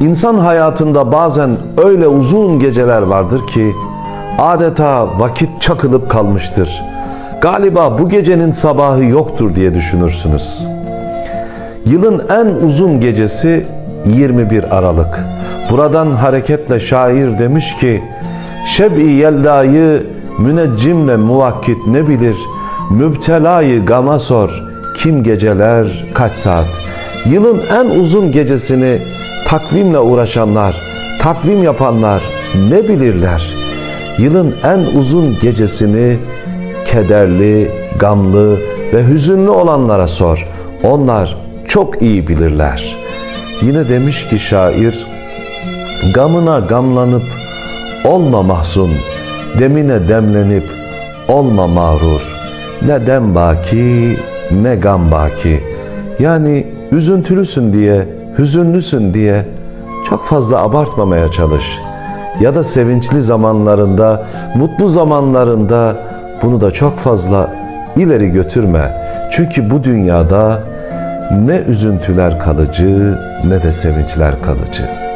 İnsan hayatında bazen öyle uzun geceler vardır ki adeta vakit çakılıp kalmıştır. Galiba bu gecenin sabahı yoktur diye düşünürsünüz. Yılın en uzun gecesi 21 Aralık. Buradan hareketle şair demiş ki Şeb-i yeldayı müneccimle muvakkit ne bilir Müptelayı gama sor kim geceler kaç saat Yılın en uzun gecesini takvimle uğraşanlar, takvim yapanlar ne bilirler? Yılın en uzun gecesini kederli, gamlı ve hüzünlü olanlara sor. Onlar çok iyi bilirler. Yine demiş ki şair, gamına gamlanıp olma mahzun, demine demlenip olma mağrur. Ne dem baki ne gam baki. Yani üzüntülüsün diye, hüzünlüsün diye çok fazla abartmamaya çalış. Ya da sevinçli zamanlarında, mutlu zamanlarında bunu da çok fazla ileri götürme. Çünkü bu dünyada ne üzüntüler kalıcı ne de sevinçler kalıcı.